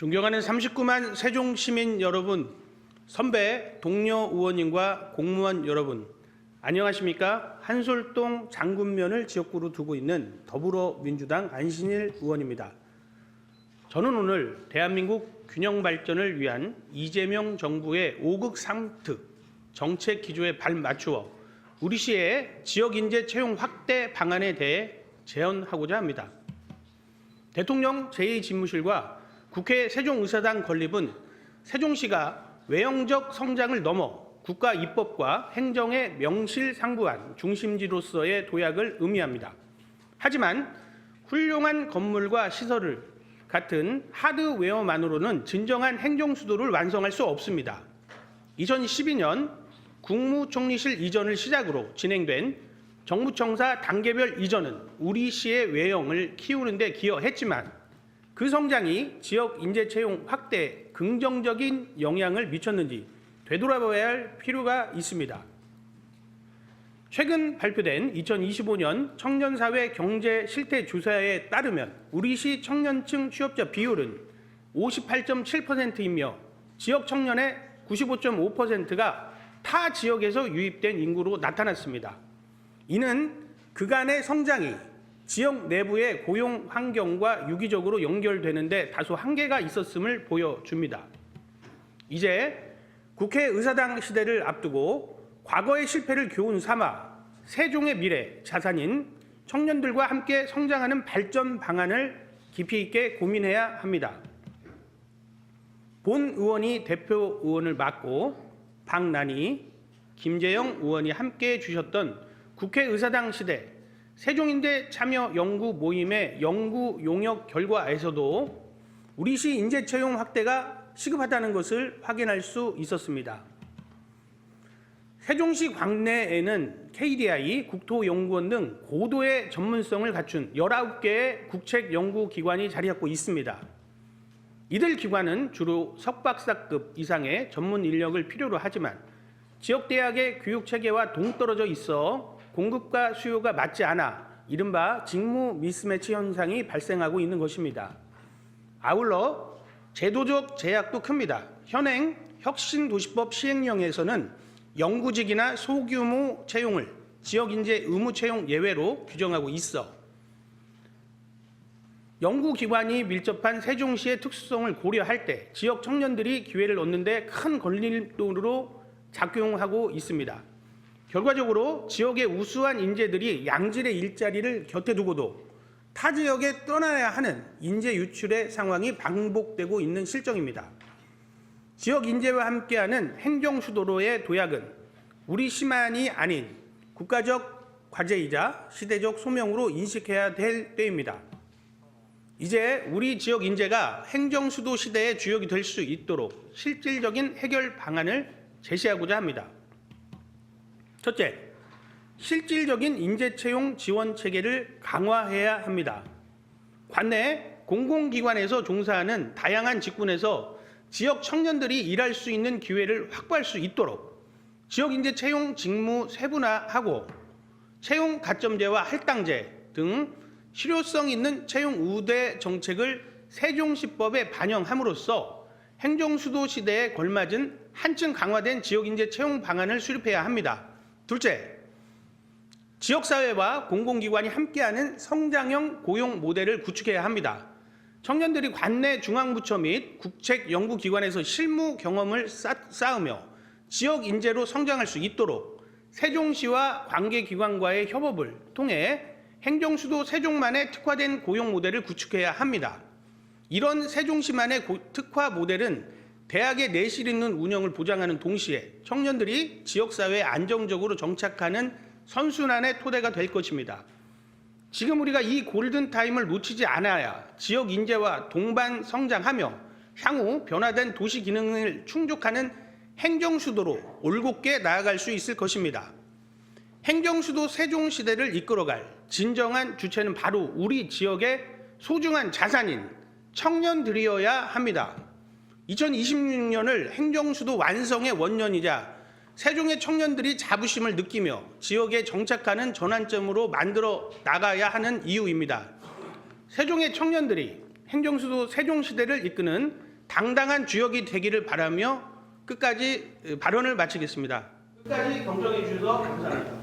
존경하는 39만 세종 시민 여러분, 선배 동료 의원님과 공무원 여러분, 안녕하십니까? 한솔동 장군면을 지역구로 두고 있는 더불어민주당 안신일 의원입니다. 저는 오늘 대한민국 균형 발전을 위한 이재명 정부의 5극 3특 정책 기조에 발 맞추어 우리 시의 지역 인재 채용 확대 방안에 대해 제언하고자 합니다. 대통령 제2집무실과 국회 세종의사당 건립은 세종시가 외형적 성장을 넘어 국가 입법과 행정의 명실상부한 중심지로서의 도약을 의미합니다. 하지만 훌륭한 건물과 시설을 같은 하드웨어만으로는 진정한 행정 수도를 완성할 수 없습니다. 2012년 국무총리실 이전을 시작으로 진행된 정부청사 단계별 이전은 우리 시의 외형을 키우는 데 기여했지만 그 성장이 지역 인재 채용 확대에 긍정적인 영향을 미쳤는지 되돌아봐야 할 필요가 있습니다. 최근 발표된 2025년 청년사회 경제 실태 조사에 따르면 우리 시 청년층 취업자 비율은 58.7%이며 지역 청년의 95.5%가 타 지역에서 유입된 인구로 나타났습니다. 이는 그간의 성장이 지역 내부의 고용 환경과 유기적으로 연결되는데 다소 한계가 있었음을 보여줍니다. 이제 국회 의사당 시대를 앞두고 과거의 실패를 교훈 삼아 세종의 미래 자산인 청년들과 함께 성장하는 발전 방안을 깊이 있게 고민해야 합니다. 본 의원이 대표 의원을 맡고 박난희, 김재영 의원이 함께 주셨던 국회 의사당 시대 세종인재 참여 연구 모임의 연구 용역 결과에서도 우리 시 인재 채용 확대가 시급하다는 것을 확인할 수 있었습니다. 세종시 광내에는 KDI, 국토연구원 등 고도의 전문성을 갖춘 19개의 국책 연구기관이 자리 잡고 있습니다. 이들 기관은 주로 석박사급 이상의 전문 인력을 필요로 하지만 지역 대학의 교육 체계와 동떨어져 있어 공급과 수요가 맞지 않아 이른바 직무 미스매치 현상이 발생하고 있는 것입니다. 아울러 제도적 제약도 큽니다. 현행 혁신도시법 시행령에서는 영구직이나 소규모 채용을 지역인재 의무 채용 예외로 규정하고 있어 연구기관이 밀접한 세종시의 특수성을 고려할 때 지역 청년들이 기회를 얻는 데 큰 걸림돌로 작용하고 있습니다. 결과적으로 지역의 우수한 인재들이 양질의 일자리를 곁에 두고도 타 지역에 떠나야 하는 인재 유출의 상황이 반복되고 있는 실정입니다. 지역 인재와 함께하는 행정 수도로의 도약은 우리 시만이 아닌 국가적 과제이자 시대적 소명으로 인식해야 될 때입니다. 이제 우리 지역 인재가 행정 수도 시대의 주역이 될 수 있도록 실질적인 해결 방안을 제시하고자 합니다. 첫째, 실질적인 인재 채용 지원 체계를 강화해야 합니다. 관내 공공기관에서 종사하는 다양한 직군에서 지역 청년들이 일할 수 있는 기회를 확보할 수 있도록 지역 인재 채용 직무 세분화하고 채용 가점제와 할당제 등 실효성 있는 채용 우대 정책을 세종시법에 반영함으로써 행정수도 시대에 걸맞은 한층 강화된 지역 인재 채용 방안을 수립해야 합니다. 둘째, 지역사회와 공공기관이 함께하는 성장형 고용 모델을 구축해야 합니다. 청년들이 관내 중앙부처 및 국책 연구기관에서 실무 경험을 쌓으며 지역 인재로 성장할 수 있도록 세종시와 관계기관과의 협업을 통해 행정수도 세종만의 특화된 고용 모델을 구축해야 합니다. 이런 세종시만의 특화 모델은 대학의 내실 있는 운영을 보장하는 동시에 청년들이 지역사회에 안정적으로 정착하는 선순환의 토대가 될 것입니다. 지금 우리가 이 골든타임을 놓치지 않아야 지역 인재와 동반 성장하며 향후 변화된 도시 기능을 충족하는 행정수도로 올곧게 나아갈 수 있을 것입니다. 행정수도 세종시대를 이끌어갈 진정한 주체는 바로 우리 지역의 소중한 자산인 청년들이어야 합니다. 2026년을 행정수도 완성의 원년이자 세종의 청년들이 자부심을 느끼며 지역에 정착하는 전환점으로 만들어 나가야 하는 이유입니다. 세종의 청년들이 행정수도 세종시대를 이끄는 당당한 주역이 되기를 바라며 끝까지 발언을 마치겠습니다. 끝까지 경청해 주셔서 감사합니다.